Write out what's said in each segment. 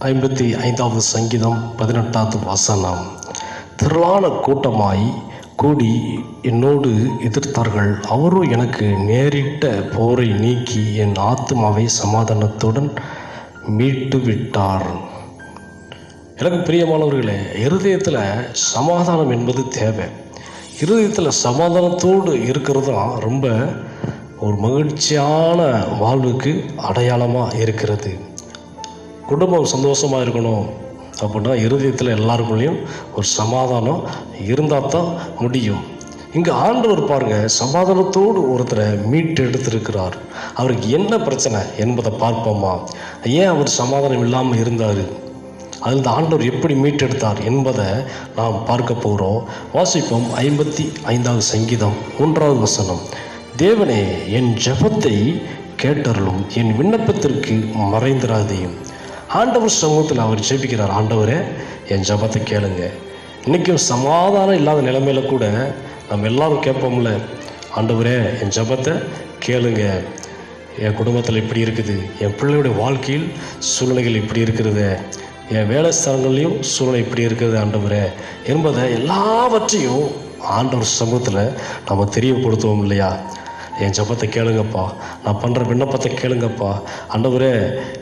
ஐம்பத்தி ஐந்தாவது சங்கீதம் பதினெட்டாவது வசனம். திரளான கூட்டமாய் கூடி என்னோடு எதிர்த்தார்கள். அவரும் எனக்கு நேரிட்ட போரை நீக்கி என் ஆத்மாவை சமாதானத்துடன் மீட்டு விட்டார் எனக்கு பிரியமானவர்களே இருதயத்தில் சமாதானம் என்பது தேவை. இருதயத்தில் சமாதானத்தோடு இருக்கிறது தான் ரொம்ப ஒரு மகிழ்ச்சியான வாழ்வுக்கு அடையாளமாக இருக்கிறது. குடும்பம் சந்தோஷமாக இருக்கணும் அப்படின்னா இருதயத்தில் எல்லாருக்குள்ளேயும் ஒரு சமாதானம் இருந்தால் தான் முடியும். இங்கே ஆண்டவர் பாருங்க சமாதானத்தோடு ஒருத்தரை மீட்டு எடுத்திருக்கிறார் அவருக்கு என்ன பிரச்சனை என்பதை பார்ப்போமா? ஏன் அவர் சமாதானம் இல்லாமல் இருந்தார்? அதில் இந்த ஆண்டவர் எப்படி மீட்டெடுத்தார் என்பதை நாம் பார்க்க போகிறோம் வாசிப்போம் ஐம்பத்தி ஐந்தாவது சங்கீதம் மூன்றாவது வசனம். தேவனே என் ஜெபத்தை கேட்டருளும். என் விண்ணப்பத்திற்கு மறைந்திராதையும் ஆண்டவர் சமூகத்தில் அவர் ஜெபிக்கிறார். ஆண்டவரே என் ஜெபத்தை கேளுங்க. இன்றைக்கும் சமாதானம் இல்லாத நிலைமையில கூட நம்ம எல்லாரும் கேட்போம்ல. ஆண்டவரே என் ஜெபத்தை கேளுங்க. என் குடும்பத்தில் இப்படி இருக்குது. என் பிள்ளையுடைய வாழ்க்கையில் சூழ்நிலைகள் இப்படி இருக்கிறது. என் வேலை ஸ்தலங்கள்லையும் சூழ்நிலை இப்படி இருக்கிறது ஆண்டவரே. என்பதை எல்லாவற்றையும் ஆண்டவர் சமூகத்தில் நம்ம தெரியப்படுத்துவோம் இல்லையா? என் ஜெபத்தை கேளுங்கப்பா. நான் பண்ணுற விண்ணப்பத்தை கேளுங்கப்பா. ஆண்டவரே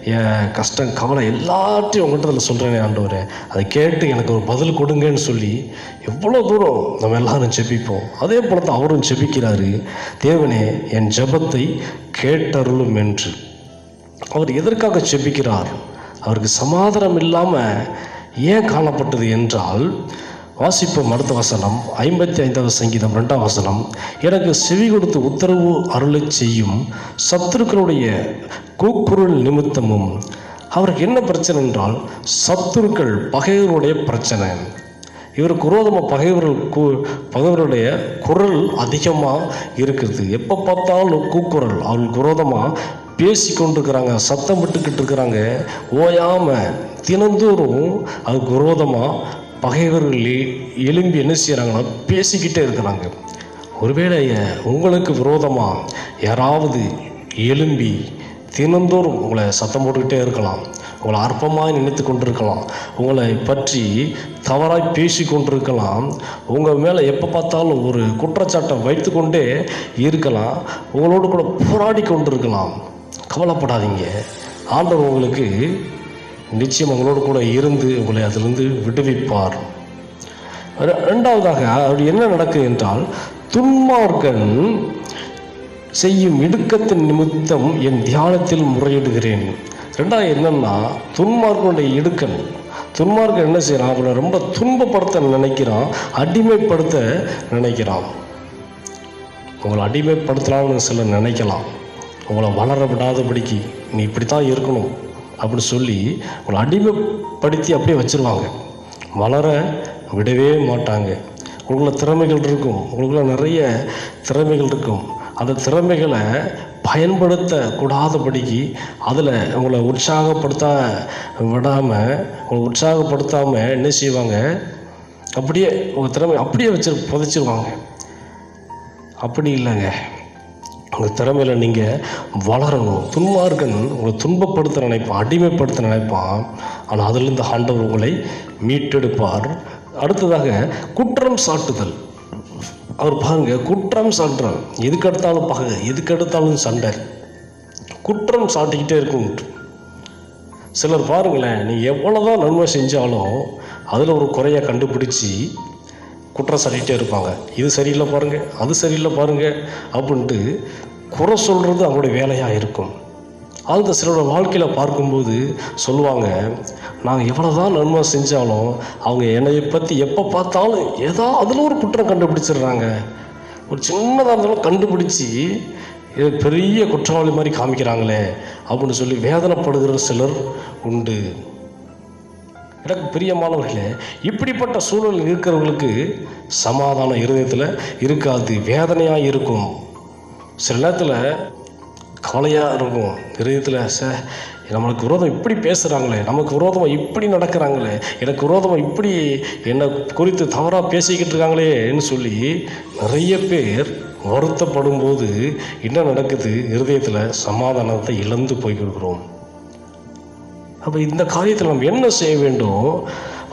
என் கஷ்டம் கவலை எல்லாத்தையும் உங்கள்கிட்ட சொல்கிறேனே ஆண்டவரே. அதை கேட்டு எனக்கு ஒரு பதில் கொடுங்கன்னு சொல்லி எவ்வளோ தூரம் நம்ம எல்லாரும் ஜெபிப்போம். அதே போல தான் அவரும் ஜெபிக்கிறாரு. தேவனே என் ஜெபத்தை கேட்டருளும் என்று. அவர் எதற்காக ஜெபிக்கிறார்? அவருக்கு சமாதானம் இல்லாமல் ஏன் காணப்பட்டது என்றால் வாசிப்போம் அடுத்த வசனம் ஐம்பத்தி ஐந்தாவது சங்கீதம் ரெண்டாம் வசனம். எனக்கு செவி கொடுத்து உத்தரவு அருளை செய்யும் சத்துருக்களுடைய கூக்குரல் நிமித்தமும். அவருக்கு என்ன பிரச்சனை என்றால் சத்துருக்கள் பகைவருடைய பிரச்சனை. இவருக்கு விரோதமாக பகைவர்கள் கூ பகைவருடைய குரல் அதிகமாக இருக்குது. எப்போ பார்த்தாலும் கூக்குரல். அவர்களுக்கு விரோதமாக பேசி கொண்டிருக்கிறாங்க சத்தம் விட்டுக்கிட்டு இருக்கிறாங்க. ஓயாமல் தினந்தோறும் அதுக்கு விரோதமாக பகைவர்கள் எழும்பி என்ன செய்கிறாங்கன்னா பேசிக்கிட்டே இருக்கிறாங்க. ஒருவேளை உங்களுக்கு விரோதமாக யாராவது எழும்பி தினந்தோறும் உங்களை சத்தம் போட்டுக்கிட்டே இருக்கலாம். உங்களை அற்பமாக நினைத்து கொண்டிருக்கலாம். உங்களை பற்றி தவறாய் பேசி கொண்டிருக்கலாம். உங்கள் மேலே எப்போ பார்த்தாலும் ஒரு குற்றச்சாட்டை வைத்து கொண்டே இருக்கலாம். உங்களோடு கூட போராடி கொண்டிருக்கலாம். கவலைப்படாதீங்க. ஆண்டவர் உங்களுக்கு நிச்சயம் உங்களோடு கூட இருந்து உங்களை அதிலிருந்து விடுவிப்பார். ரெண்டாவதாக அவர் என்ன நடக்குது என்றால் துன்மார்க்கன் செய்யும் இடுக்கத்தின் நிமித்தம் என் தியானத்தில் முறையிடுகிறேன். ரெண்டாவது என்னன்னா துன்மார்க்கனுடைய இடுக்கன். துன்மார்க்கன் என்ன செய்யறான் அவனை ரொம்ப துன்பப்படுத்த நினைக்கிறான் அடிமைப்படுத்த நினைக்கிறான். உங்களை அடிமைப்படுத்தலாம்னு சிலர் நினைக்கலாம். உங்களை வளர விடாதபடிக்கு நீ இப்படி தான் இருக்கணும். அப்படின்னு சொல்லி உங்களை அடிமைப்படுத்தி அப்படியே வச்சிருவாங்க. வளர விடவே மாட்டாங்க. உங்களுக்குள்ள திறமைகள் இருக்கும். உங்களுக்குள்ள நிறைய திறமைகள் இருக்கும். அந்த திறமைகளை பயன்படுத்த கூடாதபடிக்கு அதில் உங்களை உற்சாகப்படுத்த விடாமல் உங்களை உற்சாகப்படுத்தாமல் என்ன செய்வாங்க? அப்படியே உங்கள் திறமை அப்படியே வச்சு புதைச்சிருவாங்க. அப்படி இல்லைங்க. உங்கள் திறமையில் நீங்கள் வளரணும் துன்மார்க்கன் உங்களை துன்பப்படுத்த நினைப்பான் அடிமைப்படுத்த நினைப்பான் ஆனால் அதிலிருந்து ஆண்டவர் உங்களை மீட்டெடுப்பார். அடுத்ததாக குற்றம் சாட்டுதல். அவர் பாருங்க குற்றம் சாட்டுறார். எதுக்கு எடுத்தாலும் பகை எதுக்கு எடுத்தாலும் சண்டை. குற்றம் சாட்டிக்கிட்டே இருக்கும். சிலர் பாருங்களேன் நீ எவ்வளோதான் நன்மை செஞ்சாலும் அதில் ஒரு குறையை கண்டுபிடிச்சி குற்றம் சாட்டிகிட்டே இருப்பாங்க. இது சரியில்லை பாருங்கள் அது சரியில்லை பாருங்கள் அப்படின்ட்டு குறை சொல்கிறது அவங்களுடைய வேலையாக இருக்கும். அந்த சிலரோட வாழ்க்கையில் பார்க்கும்போது சொல்லுவாங்க நாங்கள் எவ்வளோ தான் நன்மை செஞ்சாலும் அவங்க என்னை பற்றி எப்போ பார்த்தாலும் ஏதோ அதில் ஒரு குற்றம் கண்டுபிடிச்சிடுறாங்க. ஒரு சின்னதாக இருந்தாலும் கண்டுபிடிச்சி இது பெரிய குற்றவாளி மாதிரி காமிக்கிறாங்களே அப்படின்னு சொல்லி வேதனைப்படுகிற சிலர் உண்டு. எனக்கு பிரியமானவர்களே இப்படிப்பட்ட சூழல் இருக்கிறவங்களுக்கு சமாதானம் இருதயத்தில் இருக்காது வேதனையாக இருக்கும். சில நேரத்தில் கவலையாக இருக்கும். இருதயத்தில் ச நம்மளுக்கு விரோதம் இப்படி பேசுகிறாங்களே நமக்கு விரோதமாக இப்படி நடக்கிறாங்களே எனக்கு விரோதமாக இப்படி என்னை குறித்து தவறாக பேசிக்கிட்டு இருக்காங்களேன்னு சொல்லி நிறைய பேர் வருத்தப்படும் போது என்ன நடக்குது? இருதயத்தில் சமாதானத்தை இழந்து போய்கொடுக்குறோம் அப்போ இந்த காரியத்தில் நம்ம என்ன செய்ய வேண்டும்?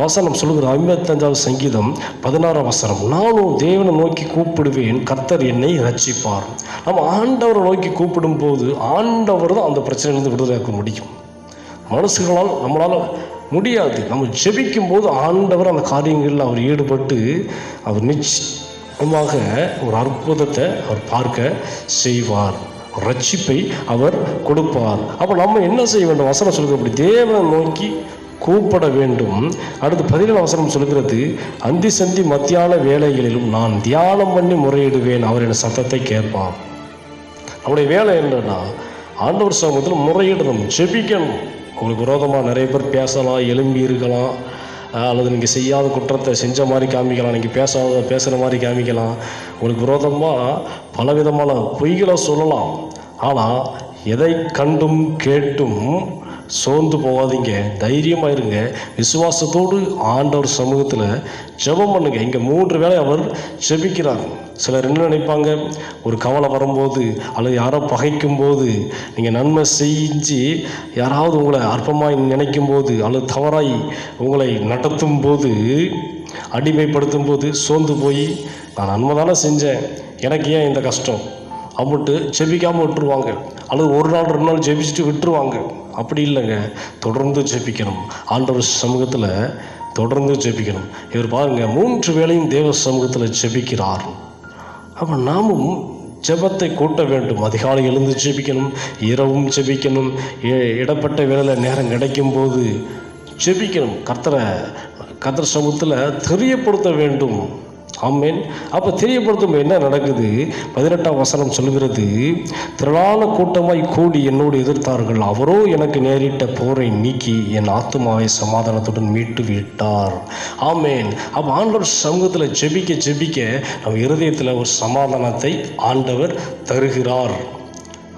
வசனம் சொல்லுகிற ஐம்பத்தஞ்சாவது சங்கீதம் பதினாறாம் வசனம். நானும் தேவனை நோக்கி கூப்பிடுவேன் கர்த்தர் என்னை ரட்சிப்பார் நம்ம ஆண்டவரை நோக்கி கூப்பிடும் போது ஆண்டவர் தான் அந்த பிரச்சனையிலிருந்து விடுதலையாக்க முடியும். மனசுகளால் நம்மளால் முடியாது. நம்ம ஜெபிக்கும் போது ஆண்டவர் அந்த காரியங்களில் அவர் ஈடுபட்டு அவர் நிச்சயமாக ஒரு அற்புதத்தை அவர் பார்க்க செய்வார். ரட்சிப்பை அவர் கொடுப்பார். அப்போ நம்ம என்ன செய்ய வேண்டும்? வசனம் சொல்கிறபடி தேவனை நோக்கி கூப்பிட வேண்டும். அடுத்து பதினேழு வசனம் சொல்கிறது அந்தி சந்தி மத்தியான வேலைகளிலும் நான் தியானம் பண்ணி முறையிடுவேன். அவர் என் சத்தத்தை கேட்பார். நம்முடைய வேலை என்னன்னா ஆண்டவர் சமூகத்தில் முறையிடணும் ஜெபிக்கணும். உங்களுக்கு விரோதமாக நிறைய பேர் பேசலாம் எலும்பி இருக்கலாம். அல்லது நீங்கள் செய்யாத குற்றத்தை செஞ்ச மாதிரி காமிக்கலாம் நீங்கள் பேசாத பேசுகிற மாதிரி காமிக்கலாம். உங்களுக்கு விரோதமாக பலவிதமான பொய்களை சொல்லலாம். ஆனால் எதை கண்டும் கேட்டும் சோர்ந்து போகாதீங்க. தைரியமாக இருங்க. விசுவாசத்தோடு ஆண்டவர் சமூகத்தில் ஜெபம் பண்ணுங்கள் இங்கே மூன்று வேளை அவர் ஜெபிக்கிறார். சிலர் என்ன நினைப்பாங்க? ஒரு கவலை வரும்போது அல்லது யாரோ பகைக்கும் போது நீங்கள் நன்மை செஞ்சு யாராவது உங்களை அற்பமாய் நினைக்கும் போது அல்லது தவறாய் உங்களை நடத்தும் போது அடிமைப்படுத்தும் போது சோர்ந்து போய் நான் நன்மை தானே செஞ்சேன். எனக்கு ஏன் இந்த கஷ்டம்? அம்முட்டு ஜெபிக்காமல் விட்டுருவாங்க. அல்லது ஒரு நாள் ரெண்டு நாள் ஜெபிச்சுட்டு விட்டுருவாங்க. அப்படி இல்லைங்க. தொடர்ந்து ஜெபிக்கணும். ஆண்டவர் சமூகத்தில் தொடர்ந்து ஜெபிக்கணும். இவர் பாருங்கள் மூன்று வேளையும் தேவ சமூகத்தில் ஜெபிக்கிறார். அப்போ நாமும் ஜெபத்தை கூட்ட வேண்டும். அதிகாலை எழுந்து ஜெபிக்கணும் இரவும் ஜெபிக்கணும் இடப்பட்ட வேலையில் நேரம் கிடைக்கும் போது ஜெபிக்கணும். கர்த்தரை கர்த்தர் சமூகத்தில் தெரியப்படுத்த வேண்டும். ஆமேன். அப்போ தெரியப்படுத்தும் என்ன நடக்குது? பதினெட்டாம் வசனம் சொல்கிறது திரளான கூட்டமாய் கூடி என்னோடு எதிர்த்தார்கள். அவரோ எனக்கு நேரிட்ட போரை நீக்கி என் ஆத்துமாவை சமாதானத்துடன் மீட்டு விட்டார். ஆமேன். அப்போ ஆண்டவர் சமூகத்தில் ஜெபிக்க ஜெபிக்க நம்ம இருதயத்தில் ஒரு சமாதானத்தை ஆண்டவர் தருகிறார்.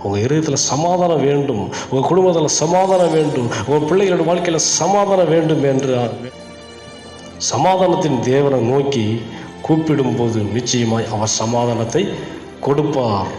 உங்கள் இருதயத்தில் சமாதானம் வேண்டும். உங்கள் குடும்பத்தில் சமாதானம் வேண்டும். உங்கள் பிள்ளைகளோட வாழ்க்கையில் சமாதானம் வேண்டும் என்று சமாதானத்தின் தேவனை நோக்கி கூப்பிடும்போது நிச்சயமாய் அவர் சமாதானத்தை கொடுப்பார்.